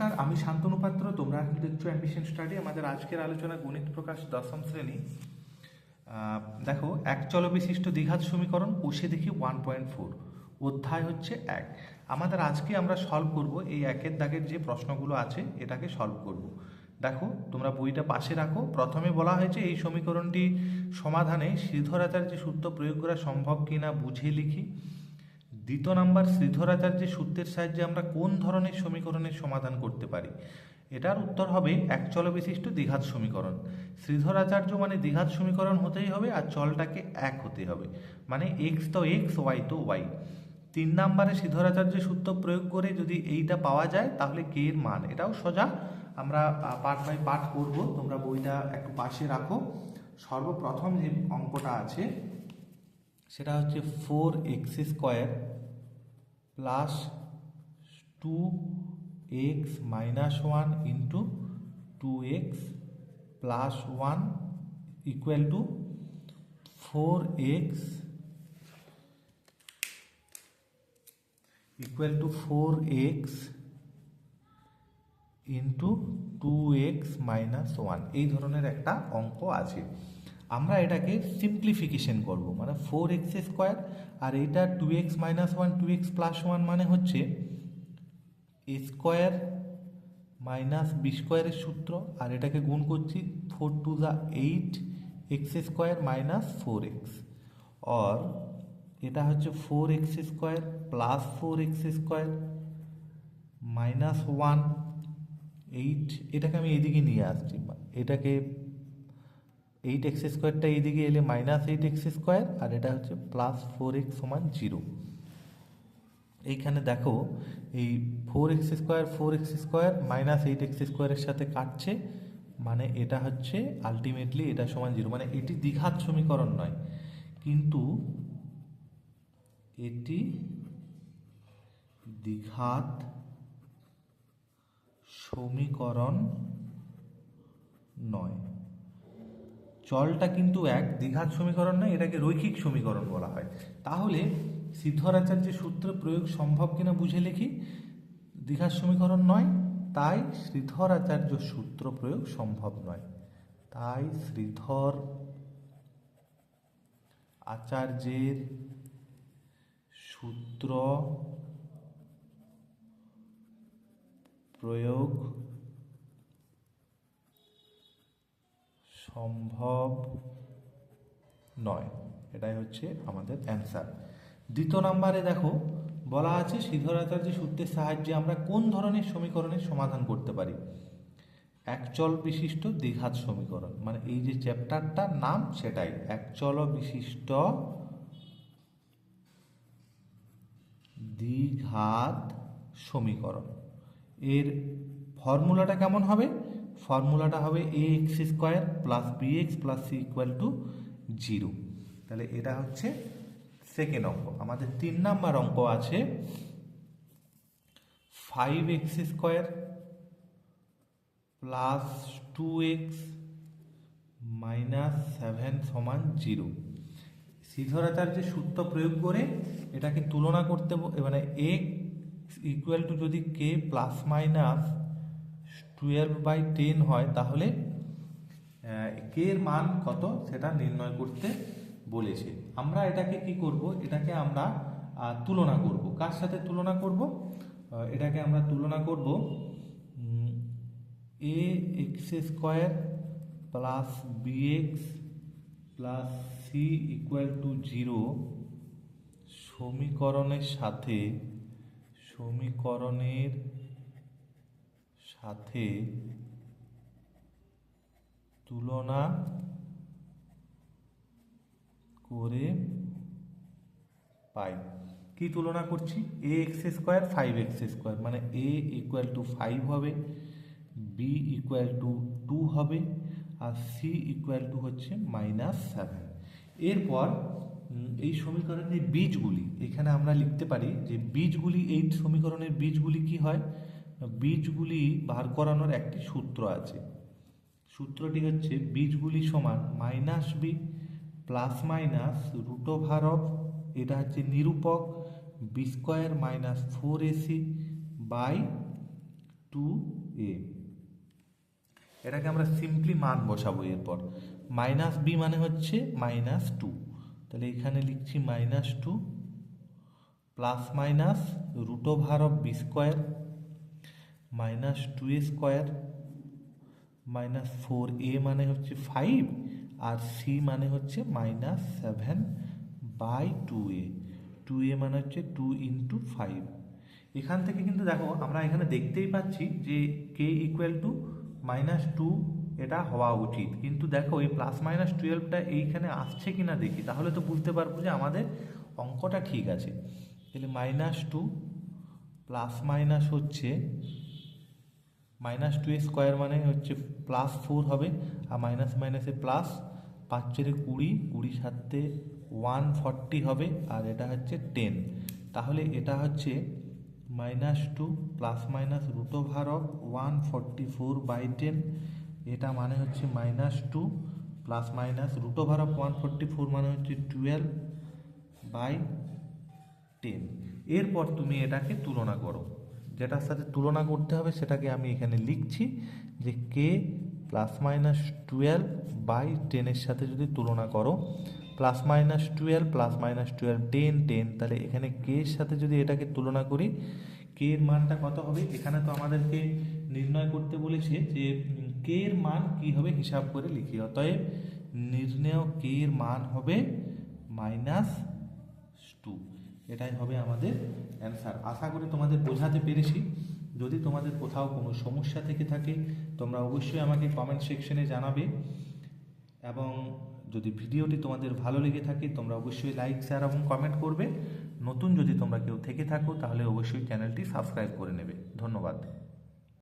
নমস্কার, আমি শান্তনু পাত্র, তোমরা দেখছ অ্যাম্বিশন স্টাডি আমাদের আজকের আলোচনা গণিত প্রকাশ দশম শ্রেণি। দেখো, এক চল বিশিষ্ট দ্বিঘাত সমীকরণ কষে দেখি ওয়ান পয়েন্ট ফোর অধ্যায় হচ্ছে এক। আমাদের আজকে আমরা সলভ করব এই একের দাগের যে প্রশ্নগুলো আছে, এটাকে সলভ করব। দেখো, তোমরা বইটা পাশে রাখো। প্রথমে বলা হয়েছে এই সমীকরণটি সমাধানে শ্রীধরাচার্য সূত্র প্রয়োগ করা সম্ভব কিনা বুঝে লিখি। দ্বিতীয় নাম্বার শ্রীধরাচার্যের সূত্রের সাহায্যে আমরা কোন ধরনের সমীকরণের সমাধান করতে পারি? এটার উত্তর হবে এক চল বিশিষ্ট দ্বিঘাত সমীকরণ। শ্রীধরাচার্য মানে দ্বিঘাত সমীকরণ হতেই হবে আর চলটাকে এক হতে হবে। মানে এক্স তো এক্স ওয়াই তো ওয়াই তিন নাম্বারে শ্রীধরাচার্য সূত্র প্রয়োগ করে যদি এইটা পাওয়া যায়, তাহলে কে এর মান। এটাও সোজা। আমরা পার্ট বাই পার্ট করব। তোমরা বইটা একটু পাশে রাখো। সর্বপ্রথম যে অঙ্কটা আছে সেটা হচ্ছে four X square plus two X minus one into two X plus one equal to four X equal to four X into two X minus one. এই ধরনের একটা অঙ্ক আছে। আমরা এটাকে সিম্পলিফিকেশন করব। মানে ফোর এক্স স্কোয়ার আর এটা two X minus one two X plus one মানে হচ্ছে এ স্কোয়ার মাইনাস বি স্কোয়ারের সূত্র। আর এটাকে গুণ করছি four to the eight X square minus four X or এটা হচ্ছে four X square plus four X square minus one eight এটাকে আমি এদিকে নিয়ে আসছি। এটাকে এইট এক্স স্কোয়ারটা এইদিকে এলে মাইনাস এইট এক্স স্কোয়ার, আর এটা হচ্ছে প্লাস ফোর এক্স সমান জিরো। এইখানে দেখো, এই four X square, four X square minus eight X স্কোয়ারের সাথে কাটছে মানে এটা হচ্ছে আলটিমেটলি এটা সমান জিরো মানে এটি দ্বিঘাত সমীকরণ নয়। কিন্তু এটি দ্বিঘাত সমীকরণ নয়। চলটা কিন্তু এক দ্বিঘাত সমীকরণ নয়, এটাকে রৈখিক সমীকরণ বলা হয়। তাহলে সিদ্ধরাচার্যের সূত্র প্রয়োগ সম্ভব কিনা বুঝে লিখি, দ্বিঘাত সমীকরণ নয়, তাই শ্রীধরাচার্য সূত্র প্রয়োগ সম্ভব নয়। তাই শ্রীধর আচার্যের সূত্র প্রয়োগ সম্ভব নয়। এটাই হচ্ছে আমাদের অ্যান্সার দ্বিতীয় নাম্বারে দেখো, বলা আছে শ্রীধরাচার্য সূত্রের সাহায্যে আমরা কোন ধরনের সমীকরণের সমাধান করতে পারি? একচল বিশিষ্ট দ্বিঘাত সমীকরণ। মানে এই যে চ্যাপ্টারটার নাম সেটাই। একচল বিশিষ্ট দ্বিঘাত সমীকরণ। এর ফর্মুলাটা কেমন হবে? ফর্মুলাটা হবে A X square plus B X plus C equal to zero তাহলে এটা হচ্ছে সেকেন্ড অঙ্ক। আমাদের তিন নাম্বার অঙ্ক আছে five X square plus two X minus seven সমান জিরো শ্রীধরাচার্যের সূত্র প্রয়োগ করে এটাকে তুলনা করতে মানে এ ইকুয়াল টু যদি K plus minus twelve by ten হয়, তাহলে কে এর মান কত সেটা নির্ণয় করতে বলেছে। আমরা এটাকে কি করব? এটাকে আমরা তুলনা করব। কার সাথে তুলনা করব? এটাকে আমরা তুলনা করব A X square plus B X plus C equal to zero সমীকরণের সাথে সমীকরণের সাথে তুলনা করে পাই। কি তুলনা করছি? A X square five X square মানে এ ইকুয়াল টু ফাইভ হবে বি ইকুয়াল টু টু হবে, আর সি ইকুয়াল টু হচ্ছে মাইনাস সেভেন এরপর এই সমীকরণের বীজগুলি, এখানে আমরা লিখতে পারি যে বীজগুলি, এই সমীকরণের বীজগুলি কি হয়? বীজগুলি বার করানোর একটি সূত্র আছে। সূত্রটি হচ্ছে বীজগুলি সমান minus B plus minus root over of, এটা হচ্ছে নিরূপক B square minus four AC by two A. এটাকে আমরা সিম্পলি মান বসাবো এরপর। মাইনাস বি মানে হচ্ছে মাইনাস টু। তাহলে এখানে লিখছি minus two plus minus root over of B square minus two A square minus four A মানে হচ্ছে ফাইভ আর সি মানে হচ্ছে minus seven by two A two A মানে হচ্ছে টু ইন্টু ফাইভ এখান থেকে কিন্তু দেখো, আমরা এখানে দেখতেই পাচ্ছি যে K equal to minus two এটা হওয়া উচিত। কিন্তু দেখো, এই প্লাস মাইনাস টুয়েলভটা এইখানে আসছে কি না দেখি। তাহলে তো বুঝতে পারব যে আমাদের অঙ্কটা ঠিক আছে। তাহলে মাইনাস টু প্লাস মাইনাস হচ্ছে মাইনাস টু স্কোয়ার মানে হচ্ছে প্লাস ফোর হবে। আর মাইনাস মাইনাসে প্লাস পাঁচ চারে কুড়ি কুড়ি সাতে ওয়ান ফর্টি হবে, আর এটা হচ্ছে টেন তাহলে এটা হচ্ছে minus two plus minus root over of one forty four by ten এটা মানে হচ্ছে minus two plus minus root over of one forty four মানে হচ্ছে টুয়েলভ বাই টেন এরপর তুমি এটাকে তুলনা করো। যেটার সাথে তুলনা করতে হবে সেটাকে আমি এখানে লিখছি যে K plus minus twelve by টেনের সাথে যদি তুলনা করো plus minus twelve plus minus twelve ten ten তাহলে এখানে কে এর সাথে যদি এটাকে তুলনা করি কে এর মানটা কত হবে? এখানে তো আমাদেরকে নির্ণয় করতে বলেছে যে কে এর মান কি হবে হিসাব করে লিখি। অতএব নির্ণয় কে এর মান হবে মাইনাস টু এটাই হবে আমাদের অ্যান্সার আশা করি তোমাদের বোঝাতে পেরেছি। যদি তোমাদের কোথাও কোনো সমস্যা থেকে থাকে, তোমরা অবশ্যই আমাকে কমেন্ট সেকশনে জানাবে। এবং যদি ভিডিওটি তোমাদের ভালো লেগে থাকে, তোমরা অবশ্যই লাইক শেয়ার এবং কমেন্ট করবে। নতুন যদি তোমরা কেউ থেকে থাকো, তাহলে অবশ্যই চ্যানেলটি সাবস্ক্রাইব করে নেবে। ধন্যবাদ।